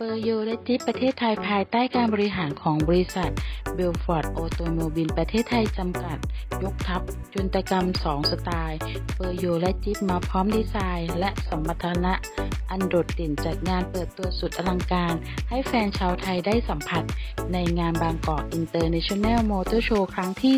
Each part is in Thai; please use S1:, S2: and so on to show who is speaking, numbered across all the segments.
S1: เปอร์โยและจิปประเทศไทยภายใต้การบริหารของบริษัท เบลฟอร์ดออโตโมบิล ประเทศไทยจำกัด ยกทัพจุนตกรรม 2 สไตล์เปอร์โยและจิ๊บมาพร้อมดีไซน์ และสมรรถนะอันโดดเด่นจัดงานเปิดตัวสุดอลังการ ให้แฟนชาวไทยได้สัมผัส ในงานบางกอกอินเตอร์เนชั่นแนลมอเตอร์โชว์ครั้งที่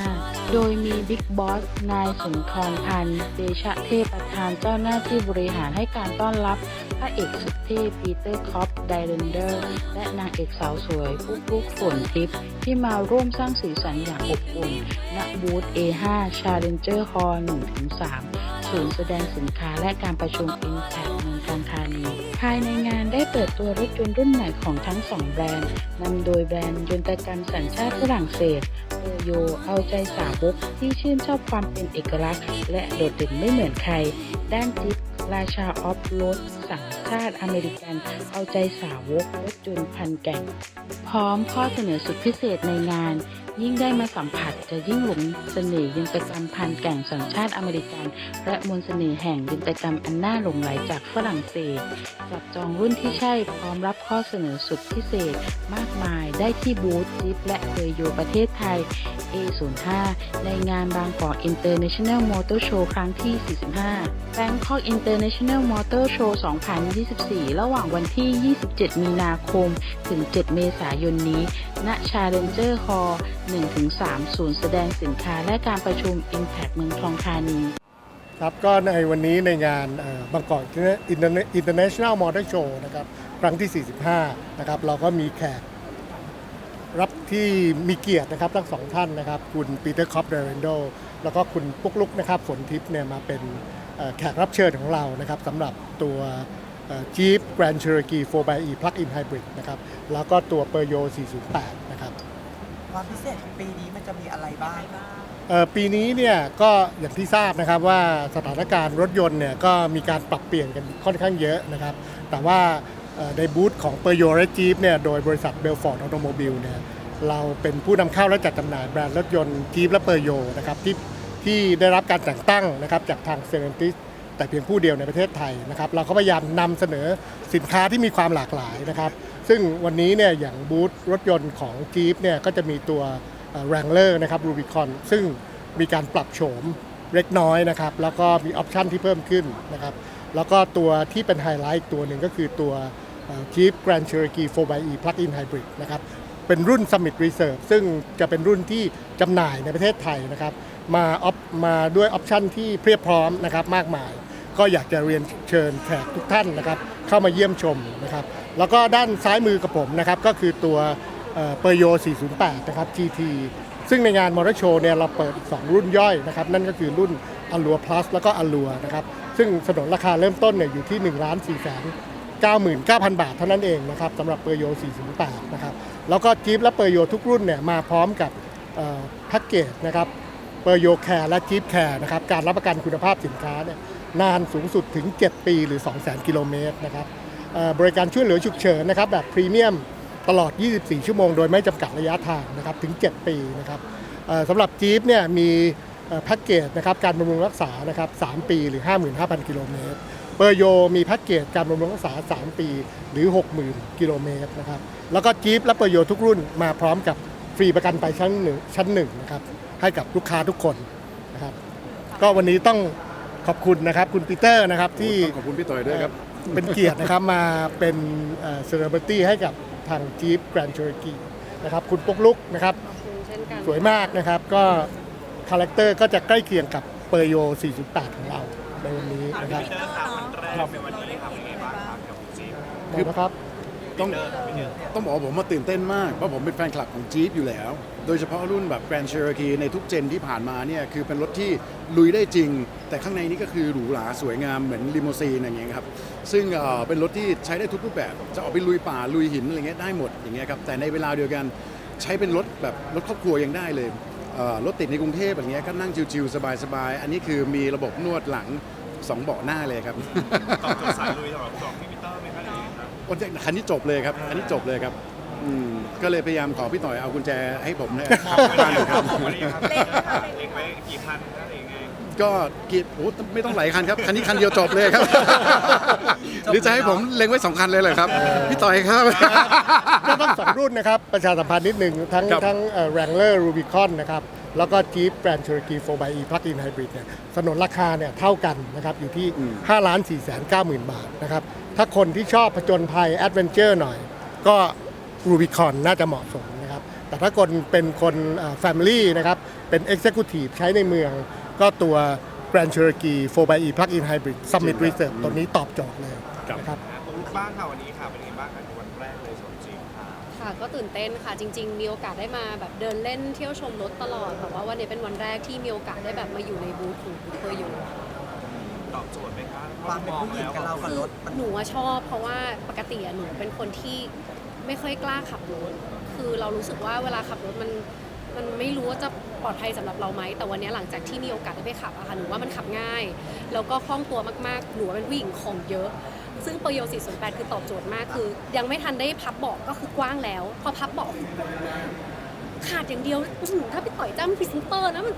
S1: 45 โดยมีบิ๊กบอส นายสุนทรพันธ์ เดชะเทพประธานเจ้าหน้าที่บริหารให้การต้อนรับ พระเอกสุดเท่ปีเตอร์คอปไดเรนเดอร์ และนางเอกสาวสวยปุ๊กลุ๊กฝนทิพย์ที่มาร่วมสร้างสีสันอย่างอบอุ่นณบูธ A5 Challenger Hall 1-3ศูนย์แสดงสินค้าและการประชุม Impact เมืองทองธานี ภายในงานได้เปิดตัวรถยนต์รุ่นใหม่ของทั้งสองแบรนด์นำโดยแบรนด์ยนตกรรมสัญชาติฝรั่งเศสเปอโยเอาใจสาวกที่ชื่นชอบความเป็นเอกลักษณ์ และโดดเด่นไม่เหมือนใคร ด้านจิ๊บ ราชาออฟโรดสังชาติอเมริกัน เอาใจสาวกรถยนพันแก่งพร้อมข้อเสนอสุดพิเศษในงาน ยิ่งได้มาสัมผัสจะยิ่งหลงเสน่ห์ยินตกรรมพันแก่งสัญชาติอเมริกัน และมนต์เสน่ห์แห่งยินตกรรมอันน่าหลงไหลจากฝรั่งเศส จับจองรุ่นที่ใช่พร้อมรับข้อเสนอสุดพิเศษ มากมายได้ที่บูธจิ๊บและเปอร์โยประเทศไทย A05 ในงานบางกอก International Motor Show ครั้งที่ 45 Bangkok International Motor Show 2024 ระหว่างวันที่ 27 มีนาคม ถึง 7 เมษายนนี้ ณ Challenger Hall 1-3 ศูนย์แสดงสินค้าและการประชุม Impact เมืองทองธานี
S2: ครับก็ในวันนี้ในงานบางกอกอินเตอร์เนชั่นแนลมอเตอร์โชว์นะครับครั้งที่ 45 นะครับ เราก็มีแขกรับที่มีเกียรตินะครับทั้งสองท่านนะครับ คุณปีเตอร์คอปเดเรนโดแล้วก็คุณปุ๊กลุกนะครับฝนทิพย์เนี่ยมาเป็นแขกรับเชิญของเรานะครับสำหรับตัว จีป Grand Cherokee 4xe Plug-in Hybrid นะครับ แล้วก็ตัว p e r y o 408 นะครับ
S3: ความพิเศษของปีนี้มันจะมีอะไรบ้าง
S2: เอ่อปีนี้เนี่ยก็อย่างที่ทราบนะครับว่าสถานการณ์รถยนต์เนี่ยก็มีการปรับเปลี่ยนกันค่อนข้างเยอะนะครับ แต่ว่าเอ่อในบูธของเปอร์โยและจีฟเนี่ยโดยบริษัทเบลฟอร์ดออโตโมบิลเนี่ยเราเป็นผู้นำเข้าและจัดจำหน่ายแบรนด์รถยนต์จีฟและเปอร์โยนะครับที่ที่ได้รับการแต่งตั้งนะครับจากทางเซเลนติส แต่เพียงผู้เดียวในประเทศไทยนะครับเราก็พยายามนำเสนอสินค้าที่มีความหลากหลายนะครับ ซึ่งวันนี้เนี่ยอย่างบูธรถยนต์ของจีฟเนี่ยก็จะมีตัวแรงเลอร์นะครับรูบิคอนซึ่งมีการปรับโฉมเล็กน้อยนะครับ แล้วก็มีออปชันที่เพิ่มขึ้นนะครับ แล้วก็ตัวที่เป็นไฮไลท์อีกตัวหนึ่งก็คือตัว Jeep Grand Cherokee 4xe Plug-in Hybrid นะครับ เป็นรุ่น Summit Reserve ซึ่งจะเป็นรุ่นที่จำหน่ายในประเทศไทยนะครับ มาออฟมาด้วยออปชันที่เพียบพร้อมนะครับมากมาย ก็อยากจะเรียนเชิญแขกทุกท่านนะครับ เข้ามาเยี่ยมชมนะครับ แล้วก็ด้านซ้ายมือกับผมนะครับ ก็คือตัวเปอร์โย 408 นะครับ GT ซึ่งในงานมอเตอร์โชว์เนี่ยเราเปิด 2 รุ่นย่อยนะครับ นั่นก็คือรุ่น Allure Plus แล้วก็ Allure นะครับ ซึ่งสนนราคาเริ่มต้นเนี่ยอยู่ที่ 1 4 9 9 0 0 บาทเท่านั้นเองนะครับสำหรับเปอร์โย 408 นะครับ แล้วก็จี๊ปและเปอร์โยทุกรุ่นเนี่ยมาพร้อมกับแพ็กเกจนะครับเปอร์โยแคร์และจี๊ปแคร์นะครับการรับประกันคุณภาพสินค้าเนี่ยนานสูงสุดถึง 7 ปีหรือ 200,000 กิโลเมตรนะครับบริการช่วยเหลือฉุกเฉินนะครับแบบพรีเมียมตลอด 24 ชั่วโมงโดยไม่จำกัดระยะทางนะครับถึง 7 ปีนะครับสำหรับจี๊ปเนี่ยมีแพ็กเกจนะครับการบำรุงรักษานะครับ3ปีหรือ 55,000 กิโลเมตร เปอร์โยมีแพ็กเกจการบำรุงรักษา 3 ปี หรือ 60,000 กิโลเมตรนะครับ แล้วก็จี๊ปและเปอร์โยทุกรุ่นมาพร้อมกับฟรีประกันไปชั้นหนึ่งชั้นหนึ่งนะครับ ให้กับลูกค้าทุกคนนะครับ ก็วันนี้ต้องขอบคุณนะครับ คุณปีเตอร์นะครับที่
S4: ต้องขอบคุณพี่ต่อยด้วยครับ
S2: เป็นเกียรตินะครับมาเป็นเซเลบริตี้ให้กับทาง Jeep Grand Cherokee นะครับ คุณปุ๊กลุกนะครับ สวยมากนะครับก็คาแรคเตอร์ก็จะใกล้เคียงกับเปอร์โย408ของเรา ในวันนี้นะครับนะครับ
S4: ต้องต้องบอกว่าผมมาตื่นเต้นมาก เพราะผมเป็นแฟนคลับของ Jeep อยู่แล้ว โดยเฉพาะรุ่นแบบ Grand Cherokee ในทุกเจนที่ผ่านมาเนี่ยคือเป็นรถที่ลุยได้จริง แต่ข้างในนี้ก็คือหรูหราสวยงามเหมือนลิมูซีนอย่างเงี้ยครับซึ่งเอ่อเป็นรถที่ใช้ได้ทุกรูปแบบ จะออกไปลุยป่าลุยหินอะไรเงี้ยได้หมดอย่างเงี้ยครับแต่ในเวลาเดียวกันใช้เป็นรถแบบรถครอบครัวยังได้เลยเอ่อ รถติดในกรุงเทพอย่างเงี้ยก็นั่งชิวๆสบายๆ อันนี้คือมีระบบนวดหลังสองเบาะหน้าเลยครับ
S5: ตอบโจทย์สายลุยสำหรับสองพี่ปีเตอร์ไหมครับอย่างนี้ครับ
S4: โอ้ยคันนี้จบเลยครับอันนี้จบเลยครับอืมก็เลยพยายามขอพี่ต่อยเอากุญแจให้ผมเนี่ย
S5: ไม่ได้ครับไม่ได้ครับเล็กไว้กี่พันอะไรยังไง
S4: ก็กีโอ้ไม่ต้องหลายคันครับ คันนี้คันเดียวจบเลยครับ หรือจะให้ผมเล็งไว้สองคันเลยเหรอครับ พี่ต่อยครับ
S2: ก็ต้องสองรุ่นนะครับ ประชาสัมพันธ์นิดหนึ่งทั้ง
S4: ครับ
S2: ทั้งแรงเลอร์รูบิคอนนะครับ แล้วก็ Jeep Grand Cherokee 4xe Plug-in Hybrid เนี่ยสนนราคาเนี่ยเท่ากันนะครับ อยู่ที่ 5 ล้าน4แสน9หมื่นบาทนะครับ ถ้าคนที่ชอบผจญภัยแอดเวนเจอร์หน่อย ก็รูบิคอนน่าจะเหมาะสมนะครับ แต่ถ้าคนเป็นคนแฟมิลี่นะครับ เป็น Executive ใช้ในเมือง ก็ตัว Grand Cherokee 4xe Plug-in Hybrid Summit Reserve ตัวนี้ตอบโจทย์เลยนะครับ
S5: ผมบ้างค่ะวันนี้ค่ะเป็นยังไงบ้างคะวันแรกเลยสวนจริงค่ะ
S6: ค่ะก็ตื่นเต้นค่ะจริง ๆ มีโอกาสได้มาแบบเดินเล่นเที่ยวชมรถตลอดแต่ว่าวันนี้เป็นวันแรกที่มีโอกาสได้แบบมาอยู่ในบูธของเคยอยู่
S5: ตอบโจทย์ไหมคะ
S3: ความเป็นผู้หญิงกับเรากับรถมัน
S6: หนูว่าชอบ เพราะว่าปกติอะหนูเป็นคนที่ไม่ค่อยกล้าขับรถคือเรารู้สึกว่าเวลาขับรถมันมันไม่รู้ว่าจะ ปลอดภัยสำหรับเราไหมแต่วันนี้หลังจากที่มีโอกาสได้ไปขับอะค่ะหนูว่ามันขับง่าย แล้วก็คล่องตัวมากๆหนูว่าเป็นผู้หญิงของเยอะ ซึ่งโปรโย408 คือตอบโจทย์มากคือ ยังไม่ทันได้พับเบาะก็คือกว้างแล้ว พอพับเบาะคือกว้างมากขาดอย่างเดียวอื้อหือถ้าไปต่อยจ้ำพรีเซนเตอร์นะมัน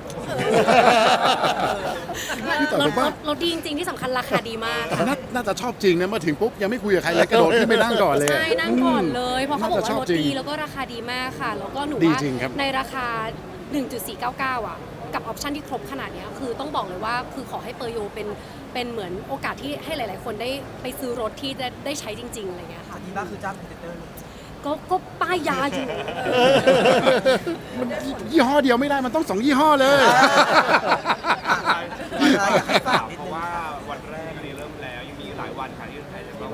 S4: พี่ต่อย
S6: ร
S4: ผ
S6: ถ
S4: มว่า
S6: รถรถดีจริงๆที่สำคัญราคาดีมาก
S4: แต่น่าน่าจะชอบจริงนะมาถึงปุ๊บยังไม่คุยกับใครเลยกระโดดขึ้นไปนั่งก่อนเลย
S6: ใช่นั่งก่อนเลยเพราะเขาบอก
S4: น่าจะช
S6: ว่า
S4: อบ
S6: รถ
S4: จริง
S6: ดีแล้วก็ราคาดีมากค่ะ แล้วก็หนู
S4: ดี
S6: ว่า
S4: จริงครับ
S6: ในราคา 1.499 อะ กับออปชันที่ครบขนาดเนี้ยคือต้องบอกเลยว่าคือขอให้เปอร์โยเป็นเป็นเหมือนโอกาสที่ให้หลาย ๆ คนได้ไปซื้อรถที่จะได้ใช้จริง ๆ อะไรเงี้ยค่ะ
S3: อันนี้บ้างคือจ้างพรีเซนเตอร์
S6: ก็ก็ป้ายยาอยู่
S4: ยี่ห้อเดียวไม่ได้มันต้องสองยี่ห้อเลย
S3: อะไรอยากให้ฝากนิด
S5: เพ
S3: นึ
S5: ราะ
S3: ง
S5: ว่าวันแรกนี้เริ่มแล้ว ยังมีหลายวันค่ะที่ไทยจะต้อง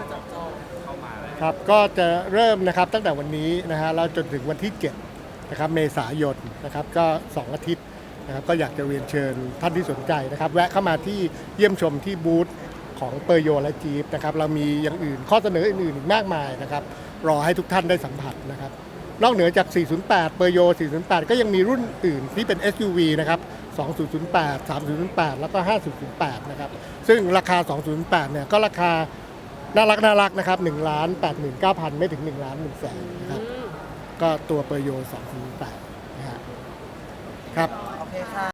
S5: เข้ามาแล้ว
S2: ครับก็จะเริ่มนะครับตั้งแต่วันนี้นะฮะแล้วจนถึงวันที่ 7 นะครับเมษายนนะครับก็ 2 อาทิตย์นะครับก็อยากจะเรียนเชิญท่านที่สนใจนะครับ แวะเข้ามาที่เยี่ยมชมที่บูธของเปอร์โยและจีฟนะครับเรามีอย่างอื่นข้อเสนออื่นๆอีกมากมายนะครับรอให้ทุกท่านได้สัมผัสนะครับ นอกเหนือจาก 408 เปอร์โย 408 ก็ยังมีรุ่นอื่นที่เป็น SUV นะครับ 2008 3008 แล้วก็ 5008 นะครับ ซึ่งราคา 2008เนี่ยก็ราคาน่ารักน่ารักนะครับ1ล้าน89,000 ไม่ถึง 1 ล้าน1แสนนะครับ ก็ตัวเปอร์โย2008นะฮะครับ
S3: คค่ะ